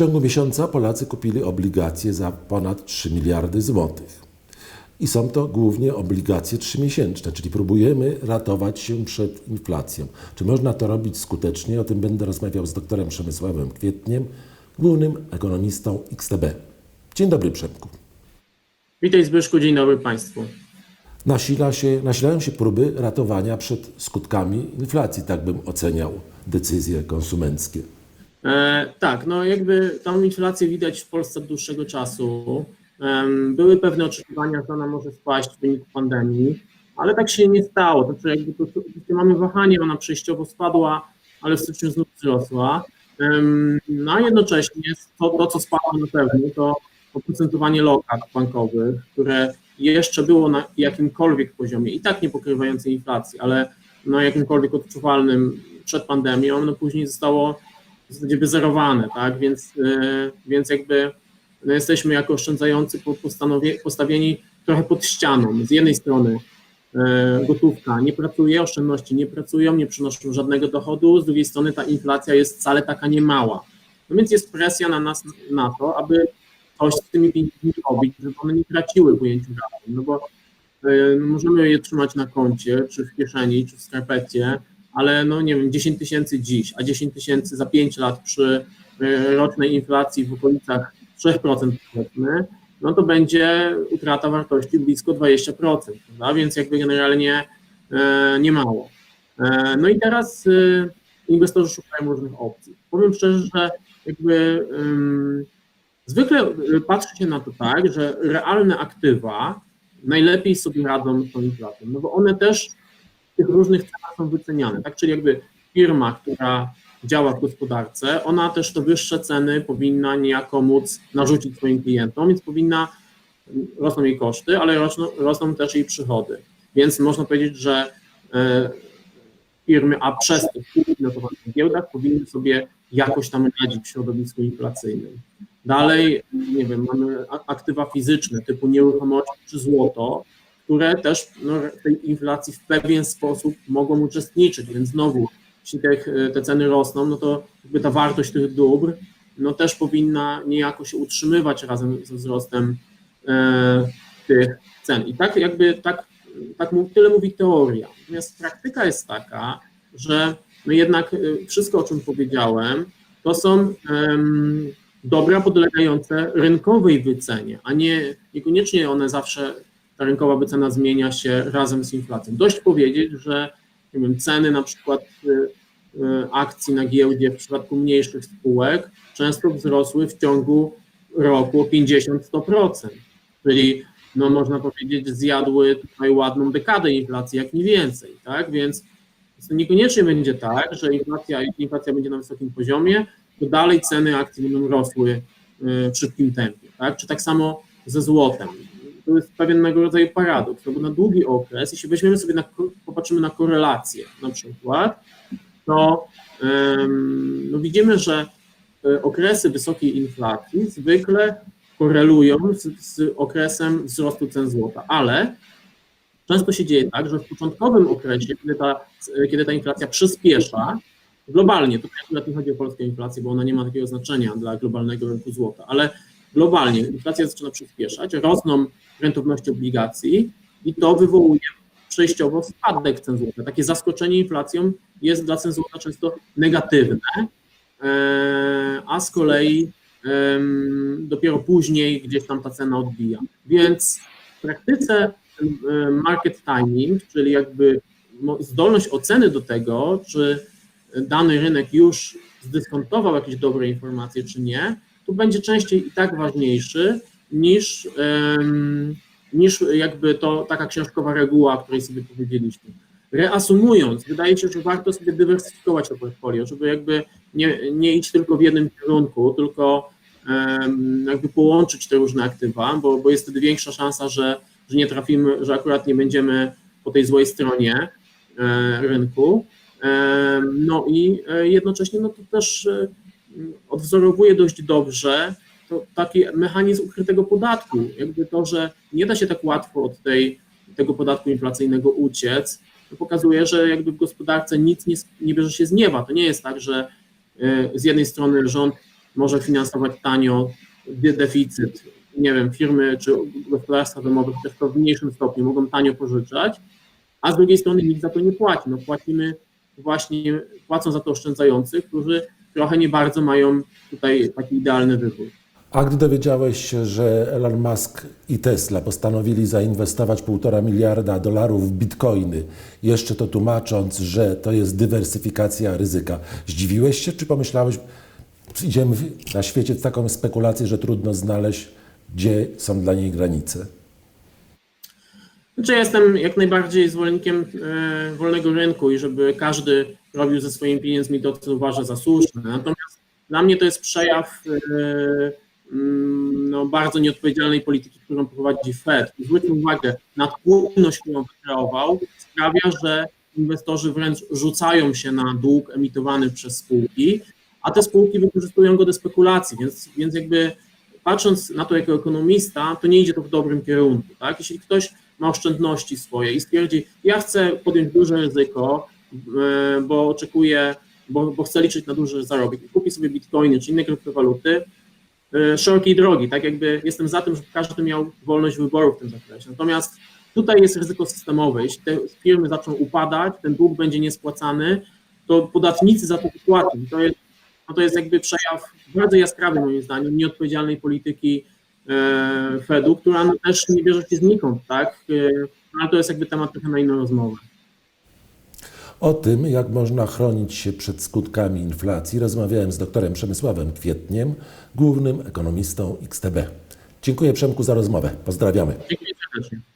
ciągu miesiąca Polacy kupili obligacje za ponad 3 miliardy złotych. I są to głównie obligacje trzymiesięczne, czyli próbujemy ratować się przed inflacją. Czy można to robić skutecznie? O tym będę rozmawiał z doktorem Przemysławem Kwietniem, głównym ekonomistą XTB. Dzień dobry Przemku. Witaj Zbyszku, dzień dobry Państwu. Nasila się, nasilają się próby ratowania przed skutkami inflacji, tak bym oceniał decyzje konsumenckie. E, tak, no jakby tą inflację widać w Polsce od dłuższego czasu. Em, były pewne oczekiwania, że ona może spaść w wyniku pandemii, ale tak się nie stało. To znaczy jakby to, to, mamy wahanie, ona przejściowo spadła, ale w styczniu znów wzrosła. Em, no a jednocześnie to, to, co spadło na pewno, to oprocentowanie lokat bankowych, które jeszcze było na jakimkolwiek poziomie, i tak nie pokrywającej inflacji, ale na jakimkolwiek odczuwalnym przed pandemią, no później zostało w zasadzie wyzerowane, tak, więc, yy, więc jakby no jesteśmy jako oszczędzający postawieni trochę pod ścianą. Z jednej strony yy, gotówka nie pracuje, oszczędności nie pracują, nie przynoszą żadnego dochodu, z drugiej strony ta inflacja jest wcale taka niemała. No więc jest presja na nas na to, aby coś z tymi pieniędzmi robić, żeby one nie traciły w ujęciu realnym, no bo y, możemy je trzymać na koncie, czy w kieszeni, czy w skarpecie, ale no nie wiem, 10 tysięcy dziś, a 10 tysięcy za 5 lat przy y, rocznej inflacji w okolicach 3% powiedzmy, no to będzie utrata wartości blisko 20%, prawda? więc jakby generalnie e, nie mało. E, no i teraz inwestorzy szukają różnych opcji. Powiem szczerze, że jakby ym, Zwykle patrzy się na to tak, że realne aktywa najlepiej sobie radzą z tą inflacją, no bo one też tych różnych cenach są wyceniane, tak? Czyli jakby firma, która działa w gospodarce, ona też te wyższe ceny powinna niejako móc narzucić swoim klientom, więc powinna, rosną jej koszty, ale rosną, rosną też jej przychody. Więc można powiedzieć, że e, firmy, a przez to spółki notowane na giełdach powinny sobie jakoś tam radzić w środowisku inflacyjnym. Dalej, nie wiem, mamy aktywa fizyczne typu nieruchomości czy złoto, które też no, tej inflacji w pewien sposób mogą uczestniczyć, więc znowu, jeśli te, te ceny rosną, no to jakby ta wartość tych dóbr no też powinna niejako się utrzymywać razem ze wzrostem e, tych cen. I tak jakby tak, tak tyle mówi teoria. Natomiast praktyka jest taka, że no jednak y, wszystko, o czym powiedziałem, to są em, dobra podlegające rynkowej wycenie, a nie niekoniecznie one zawsze, ta rynkowa wycena zmienia się razem z inflacją. Dość powiedzieć, że nie wiem, ceny na przykład y, y, akcji na giełdzie w przypadku mniejszych spółek często wzrosły w ciągu roku o 50-100%, czyli no można powiedzieć zjadły tutaj ładną dekadę inflacji, jak nie więcej, tak, więc niekoniecznie będzie tak, że inflacja, inflacja będzie na wysokim poziomie, to dalej ceny akcji będą rosły y, w szybkim tempie, tak? Czy tak samo ze złotem. To jest pewnego rodzaju paradoks, no bo na długi okres, jeśli weźmiemy sobie, na, popatrzymy na korelację na przykład, to no widzimy, że y, okresy wysokiej inflacji zwykle korelują z, z okresem wzrostu cen złota, ale często się dzieje tak, że w początkowym okresie, kiedy ta, kiedy ta inflacja przyspiesza, globalnie, tutaj akurat nie chodzi o polską inflację, bo ona nie ma takiego znaczenia dla globalnego rynku złota, ale globalnie inflacja zaczyna przyspieszać, rosną rentowności obligacji i to wywołuje przejściowo spadek cen złota. Takie zaskoczenie inflacją jest dla cen złota często negatywne, e, a z kolei dopiero później gdzieś tam ta cena odbija. Więc w praktyce market timing, czyli jakby zdolność oceny do tego, czy dany rynek już zdyskontował jakieś dobre informacje, czy nie, to będzie częściej i tak ważniejszy niż, niż jakby to taka książkowa reguła, o której sobie powiedzieliśmy. Reasumując, wydaje się, że warto sobie dywersyfikować to portfolio, żeby jakby nie, nie iść tylko w jednym kierunku, tylko jakby połączyć te różne aktywa, bo, bo jest wtedy większa szansa, że, że nie trafimy, że akurat nie będziemy po tej złej stronie e, rynku. No i e, jednocześnie no to też e, odwzorowuje dość dobrze to taki mechanizm ukrytego podatku, jakby to, że nie da się tak łatwo od tej, tego podatku inflacyjnego uciec, to pokazuje, że jakby w gospodarce nic nie, nie bierze się z nieba. To nie jest tak, że e, z jednej strony rząd może finansować tanio de- deficyt, nie wiem, firmy czy gospodarstwa domowe też to w mniejszym stopniu mogą tanio pożyczać, a z drugiej strony nikt za to nie płaci. No płacimy właśnie, płacą za to oszczędzający, którzy trochę nie bardzo mają tutaj taki idealny wybór. A gdy dowiedziałeś się, że Elon Musk i Tesla postanowili zainwestować 1,5 miliarda dolarów w bitcoiny, jeszcze to tłumacząc, że to jest dywersyfikacja ryzyka, zdziwiłeś się, czy pomyślałeś, idziemy na świecie w taką spekulację, że trudno znaleźć, gdzie są dla niej granice? Znaczy ja jestem jak najbardziej zwolennikiem e, wolnego rynku i żeby każdy robił ze swoimi pieniędzmi to, co uważa za słuszne. Natomiast dla mnie to jest przejaw e, no, bardzo nieodpowiedzialnej polityki, którą prowadzi Fed. Zwróćmy uwagę, nadpłynność, którą wykreował, sprawia, że inwestorzy wręcz rzucają się na dług emitowany przez spółki, a te spółki wykorzystują go do spekulacji, więc, więc jakby patrząc na to jako ekonomista, to nie idzie to w dobrym kierunku. Tak? Jeśli ktoś ma oszczędności swoje i stwierdzi, ja chcę podjąć duże ryzyko, e, bo oczekuję, bo, bo chcę liczyć na duży zarobek i kupi sobie bitcoiny czy inne kryptowaluty, szerokiej drogi, tak jakby jestem za tym, żeby każdy miał wolność wyboru w tym zakresie. Natomiast tutaj jest ryzyko systemowe. Jeśli te firmy zaczną upadać, ten dług będzie niespłacany, to podatnicy za to wypłacą. I To jest, no to jest jakby przejaw bardzo jaskrawy moim zdaniem nieodpowiedzialnej polityki e, Fedu, która też nie bierze się znikąd, tak? E, Ale to jest jakby temat trochę na inną rozmowę. O tym, jak można chronić się przed skutkami inflacji, rozmawiałem z doktorem Przemysławem Kwietniem, głównym ekonomistą XTB. Dziękuję Przemku za rozmowę. Pozdrawiamy. Dziękuję serdecznie.